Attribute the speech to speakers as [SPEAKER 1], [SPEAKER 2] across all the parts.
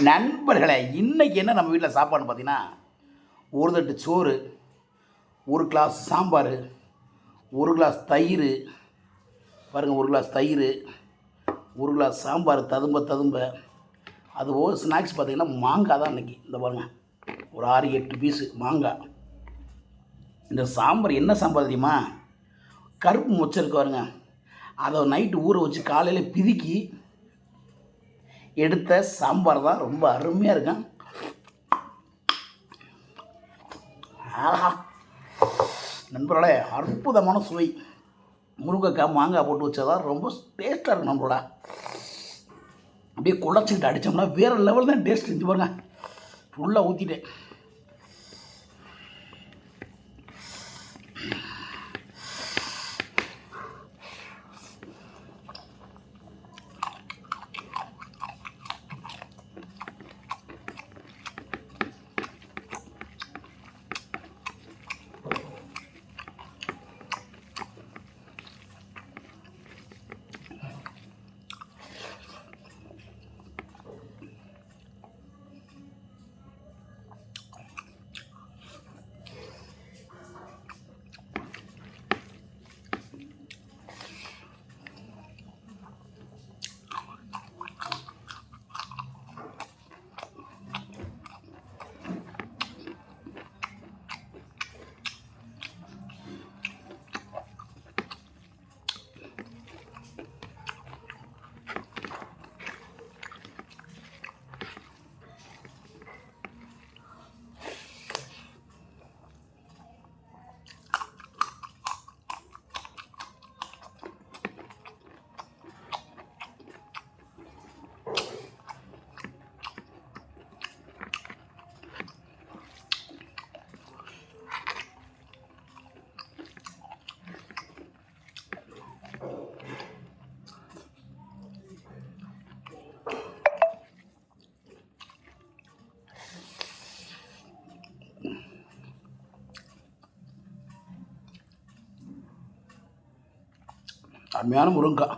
[SPEAKER 1] நண்பர்களே இன்றைக்கி என்ன நம்ம வீட்டில் சாப்பாடுன்னு பார்த்தீங்கன்னா ஒரு தட்டு சோறு ஒரு கிளாஸ் சாம்பார் ஒரு கிளாஸ் தயிர் பாருங்கள் ஒரு கிளாஸ் தயிர் ஒரு கிளாஸ் சாம்பார் ததும்ப ததும்ப. அதுபோக ஸ்நாக்ஸ் பார்த்தீங்கன்னா மாங்காய் தான் இன்றைக்கி இந்த பாருங்கள் ஒரு ஆறு எட்டு பீஸு மாங்காய். இந்த சாம்பார் என்ன சாம்பார் தெரியுமா? கருப்பு மொச்சம் இருக்கு பாருங்க. அதை நைட்டு ஊற வச்சு காலையில் பிதுக்கி எடுத்த சாம்பார் தான் ரொம்ப அருமையாக இருக்கும் ஆஹா. நண்பர்களே அற்புதமான சுவை. முருங்கைக்காய் மாங்காய் போட்டு வச்சதான் ரொம்ப டேஸ்ட்டாக இருக்கும் நம்மளோட அப்படியே குழச்சிக்கிட்டு அடித்தோம்னா வேறு லெவல் தான் டேஸ்ட் இருந்து பாருங்க. ஃபுல்லாக ஊற்றிட்டேன் அருமையான முருங்கா.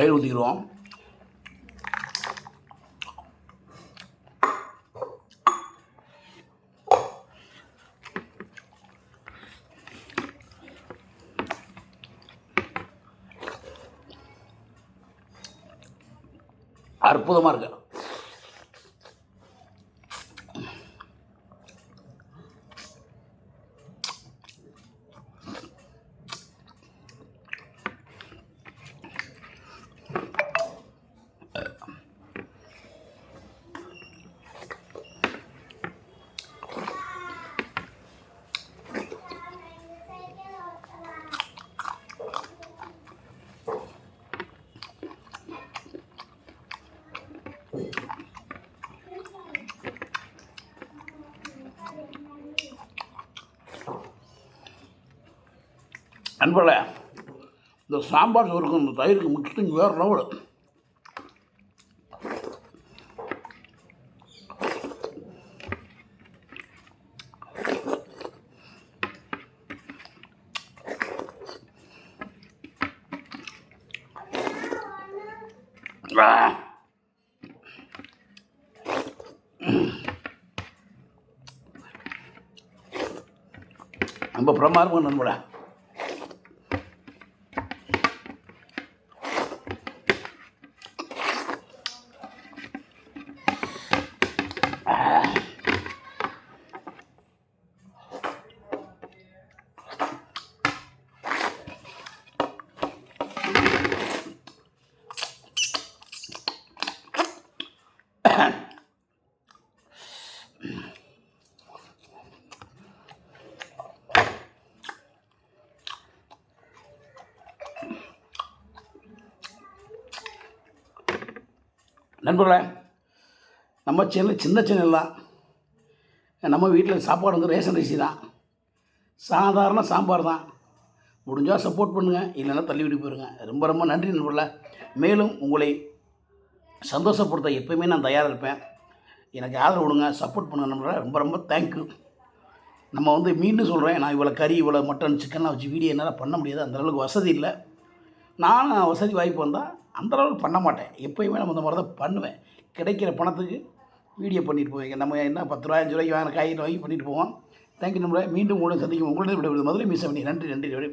[SPEAKER 1] தயிர் ஊற்றிக்கிடுவோம் அற்புதமாக இருக்கு. நண்பர்களே இந்த சாம்பார் சோறுக்கும் இந்த தயிருக்கு முக்கியம் வேறு லெவலு. ரொம்ப பிரமாதமாக நண்படா நண்பர்களே நம்ம சேனல் சின்ன சேனல் தான். நம்ம வீட்டில் சாப்பாடு வந்து ரேஷன் அரிசி தான். சாதாரண சாம்பார் தான். முடிஞ்சால் சப்போர்ட் பண்ணுங்கள் இல்லைன்னா தள்ளி விட்டு போயிருங்க. ரொம்ப ரொம்ப நன்றி நண்பர்களே. மேலும் உங்களை சந்தோஷப்படுத்த எப்பயுமே நான் தயாராக இருப்பேன். எனக்கு ஆதரவு கொடுங்க சப்போர்ட் பண்ணுங்க நண்பர்களே. ரொம்ப ரொம்ப தேங்க்யூ நம்ம வந்து மீண்டும் சொல்கிறேன் நான் இவ்வளோ கறி இவ்வளோ மட்டன் சிக்கன்லாம் வச்சு வீடியோ என்னால் பண்ண முடியாது. அந்தளவுக்கு வசதி இல்லை. நானும் வசதி வாய்ப்பு வந்தால் அந்த அளவுக்கு பண்ண மாட்டேன். எப்போயுமே நம்ம இந்த மாதிரி தான் பண்ணுவேன். கிடைக்கிற பணத்துக்கு வீடியோ பண்ணிட்டு போவீங்க நம்ம என்ன பத்து ரூபாய் அஞ்சு ரூபாய்க்கு வாங்கின காய்கறி வாங்கி பண்ணிட்டு போவோம். தேங்க்யூ நம்மளை மீண்டும் உங்களை சந்திக்கும் உங்களுடைய விட மதுரை மிஸ் பண்ணி நன்றி நன்றி.